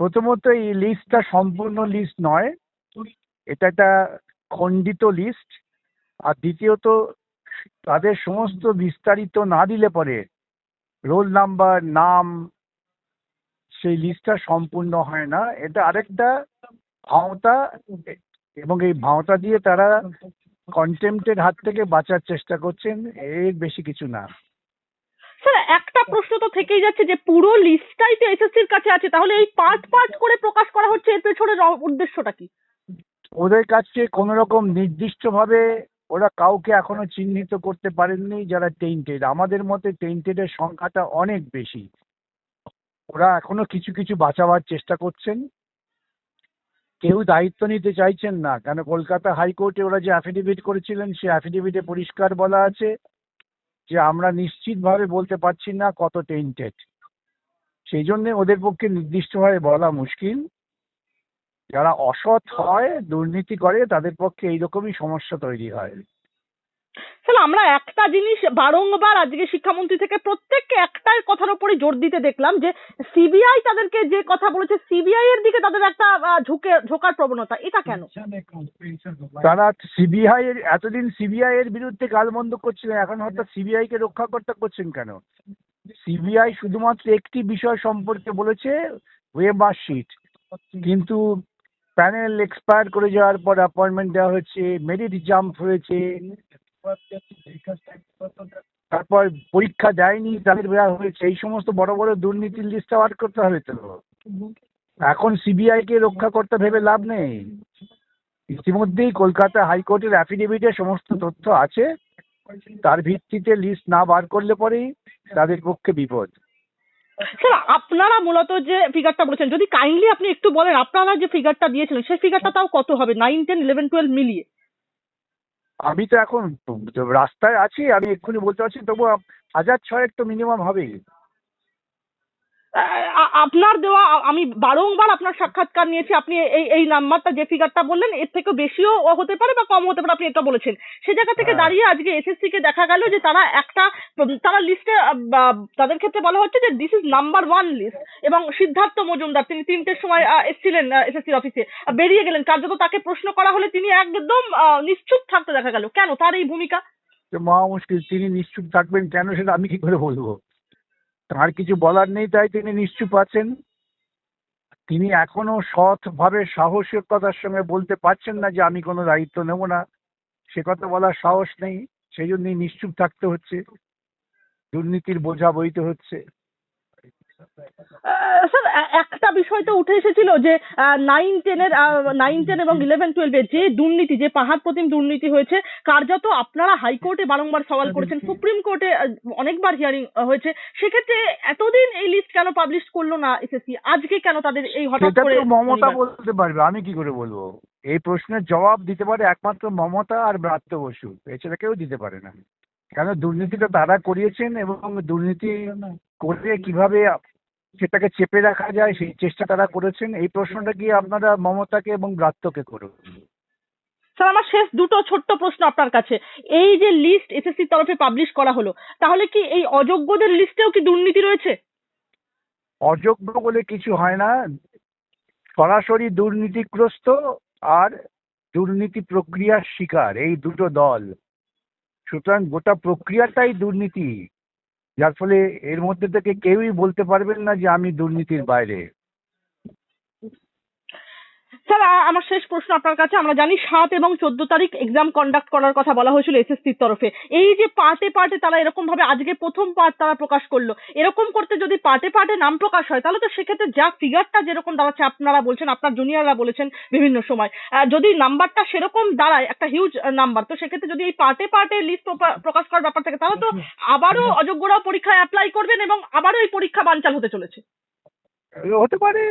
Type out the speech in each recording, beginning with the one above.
প্রথমত এই লিস্টটা সম্পূর্ণ লিস্ট নয়। এটা একটা খণ্ডিত লিস্ট আর দ্বিতীয়ত, তাদের সমস্ত বিস্তারিত না দিলে পরে রোল নাম্বার নাম, সেই লিস্টটা সম্পূর্ণ হয় না। এটা আরেকটা ভাওতা, এবং এই ভাওতা দিয়ে তারা কন্টেম্পটের হাত থেকে বাঁচার চেষ্টা করছেন। এর বেশি কিছু না। স্যার একটা প্রশ্ন তো থেকেই যাচ্ছে যে পুরো লিস্টটাই তো এসএসসির কাছে আছে, তাহলে এই পার্ট পার্ট করে প্রকাশ করা হচ্ছে, এর পেছনে র- উদ্দেশ্যটা কি? ওদের কাছে কোনো রকম নির্দিষ্টভাবে ওরা কাউকে এখনও চিহ্নিত করতে পারেননি যারা টেন্টেড আমাদের মতে টেন্টেডের সংখ্যাটা অনেক বেশি। ওরা এখনও কিছু কিছু বাঁচাবার চেষ্টা করছেন। কেউ দায়িত্ব নিতে চাইছেন না। কেন কলকাতা হাইকোর্টে ওরা যে অ্যাফিডেভিট করেছিলেন সে অ্যাফিডেভিটে পরিষ্কার বলা আছে। যে আমরা নিশ্চিতভাবে বলতে পারছি না কত টেন্টেড সেই জন্যে ওদের পক্ষে নির্দিষ্টভাবে বলা মুশকিল। যারা অসৎ হয়, দুর্নীতি করে, তাদের পক্ষে এইরকমই সমস্যা তৈরি হয়। আমরা একটা জিনিস বারংবার আজকে শিক্ষামন্ত্রী থেকে প্রত্যেককে একটাই কথার উপরে জোর দিতে দেখলাম যে সিবিআই তাদেরকে যে কথা বলেছে সিবিআই এর দিকে তাদের একটা ঝুঁকে, ঝোঁকার প্রবণতা, এটা কেন? তারা সিবিআই এর, এতদিন সিবিআই এর বিরুদ্ধে গালমন্দ করছিলেন এখন হঠাৎ সিবিআই কে রক্ষাকর্তা করছেন কেন? সিবিআই শুধুমাত্র একটি বিষয় সম্পর্কে বলেছে ওয়েব মার্কশিট কিন্তু প্যানেল এক্সপায়ার করে যাওয়ার পর অ্যাপয়েন্টমেন্ট দেওয়া হয়েছে মেরিট জাম্প হয়েছে। তারপর পরীক্ষা দেয়নি, তাদের দেওয়া হয়েছে এই সমস্ত বড় বড় দুর্নীতির লিস্টটা বার করতে হবে তো। এখন সিবিআই কে রক্ষা করতে ভেবে লাভ নেই। ইতিমধ্যেই কলকাতা হাইকোর্টের অ্যাফিডেভিটে সমস্ত তথ্য আছে। তার ভিত্তিতে লিস্ট না বার করলে পরেই তাদের পক্ষে বিপদ। স্যার আপনারা মূলত যে ফিগারটা বলেছেন, যদি কাইন্ডলি আপনি একটু বলেন, আপনারা যে ফিগারটা দিয়েছিলেন, সেই ফিগারটা তাও কত হবে? নাইন টেন ইলেভেন টুয়েলভ মিলিয়ে। আমি তো এখন রাস্তায় আছি, আমি এক্ষুনি বলতে পারছি তবু হাজার ছয়েক তো মিনিমাম হবেই। আ- আপনার দেওয়া আমি বারংবার আপনার সাক্ষাৎকার নিয়েছি আপনি এই এই নাম্বারটা যে ফিগারটা বললেন এর থেকে বেশিও হতে পারে বা কম হতে পারে আপনি এটা বলেছেন। সে জায়গা থেকে হ্যাঁ। দাঁড়িয়ে আজকে এসএসসি কে দেখা গেল যে তারা একটা তারা লিস্টে তাদের ক্ষেত্রে বলা হচ্ছে যে this is number one list এবং সিদ্ধার্থ মজুমদার তিনি তিনটের সময় এসেছিলেন এসএসসি অফিসে বেরিয়ে গেলেন। কার্যত তাকে প্রশ্ন করা হলে তিনি একদম নিশ্চুপ থাকতে দেখা গেল। কেন? তার এই ভূমিকা? মহা মুশকিল তিনি নিশ্চুপ থাকবেন কেন সেটা আমি কি করে বলব? তার কিছু বলার নেই, তাই তিনি নিশ্চুপ আছেন। তিনি এখনও সৎভাবে সাহসিকতার সঙ্গে বলতে পারছেন না যে আমি কোনো দায়িত্ব নেব না। সে কথা বলার সাহস নেই, সেই জন্যই নিশ্চুপ থাকতে হচ্ছে। দুর্নীতির বোঝা বইতে হচ্ছে। স্যার একটা বিষয় তো উঠে এসেছিল যে নাইন টেনের নাইন টেন এবং ইলেভেন টুয়েলভে যে দুর্নীতি যে পাহাড় প্রতিম দুর্নীতি হয়েছে কার্যত আপনারা হাইকোর্টে বারংবার সওয়াল করেছেন সুপ্রিম কোর্টে অনেকবার হিয়ারিং হয়েছে। সেক্ষেত্রে এতদিন এই লিস্ট কেন পাবলিশ করল না এসএসসি আজকে কেন তাদের এই হঠাৎ করে মমতা বলতে পারবে আমি কি করে বলব? এই প্রশ্নের জবাব দিতে পারে একমাত্র মমতা আর ব্রাত্য বসু এছাড়া কেউ দিতে পারে না। কেন দুর্নীতিটা তারা করিয়েছেন এবং দুর্নীতি করে কীভাবে সেটাকে চেপে রাখা যায় সেই চেষ্টা তারা করেছেন এই প্রশ্নটা কি আপনারা মমতাকে এবং ব্রাত্যকে করুন? স্যার আমার শেষ দুটো ছোট্ট প্রশ্ন আপনার কাছে। এই যে লিস্ট এসএসসির তরফে পাবলিশ করা হলো তাহলে কি এই অযোগ্যদের লিস্টেও কি দুর্নীতি রয়েছে? অযোগ্য বলে কিছু হয় না। সরাসরি দুর্নীতিগ্রস্ত আর দুর্নীতি প্রক্রিয়ার শিকার এই দুটো দল। সুতরাং গোটা প্রক্রিয়াটাই দুর্নীতি। যার ফলে এর মধ্যে থেকে কেউই বলতে পারবেন না যে আমি দুর্নীতির বাইরে। স্যার আমার শেষ প্রশ্ন আপনার কাছে। আমরা জানি সাত এবং চোদ্দ তারিখ এক্সাম কন্ডাক্ট করার কথা বলা হয়েছিল এসএসসির তরফে। এই যে পার্টে পার্টে তারা এরকম ভাবে আজকে প্রথম পার্ট তারা প্রকাশ করল, এরকম করতে যদি পার্টে পার্টে নাম প্রকাশ হয়, তাহলে তো সেক্ষেত্রে যা ফিগারটা যেরকম দাঁড়াচ্ছে আপনারা বলছেন, আপনার জুনিয়ররা বলেছেন বিভিন্ন সময় যদি নাম্বারটা সেরকম দাঁড়ায়, একটা হিউজ নাম্বার তো সেক্ষেত্রে যদি এই পার্টে পার্টে লিস্ট প্রকাশ করার ব্যাপার থাকে, তাহলে তো আবারও অযোগ্যরাও পরীক্ষায় অ্যাপ্লাই করবেন এবং আবারও এই পরীক্ষা বানচাল হতে চলেছে। হতে পারে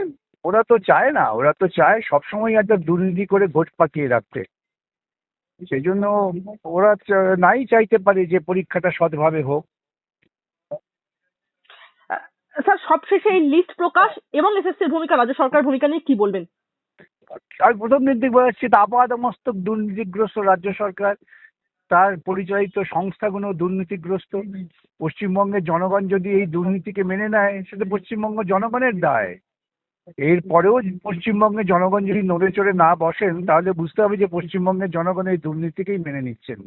ওরা তো চায় না ওরা তো চায় সবসময় একটা দুর্নীতি করে ভোট পাকিয়ে রাখতে। সেই জন্য ওরা নাই চাইতে পারে যে পরীক্ষাটা সৎভাবে হোক। স্যার সবশেষে এই লিস্ট প্রকাশ এবং এসএসসির ভূমিকা রাজ্য সরকার ভূমিকা নিয়ে কি বলবেন? আর প্রথম দিক থেকে বোঝা যাচ্ছে আপাদমস্তক দুর্নীতিগ্রস্ত রাজ্য সরকার তার পরিচালিত সংস্থাগুলো দুর্নীতিগ্রস্ত। পশ্চিমবঙ্গের জনগণ যদি এই দুর্নীতিকে মেনে নেয় সেটা পশ্চিমবঙ্গ জনগণের দায়। এরপরেও পশ্চিমবঙ্গের জনগণ যদি নড়ে চড়ে না বসেন, তাহলে বুঝতে হবে যে পশ্চিমবঙ্গের জনগণ এই দুর্নীতিকেই মেনে নিচ্ছেন।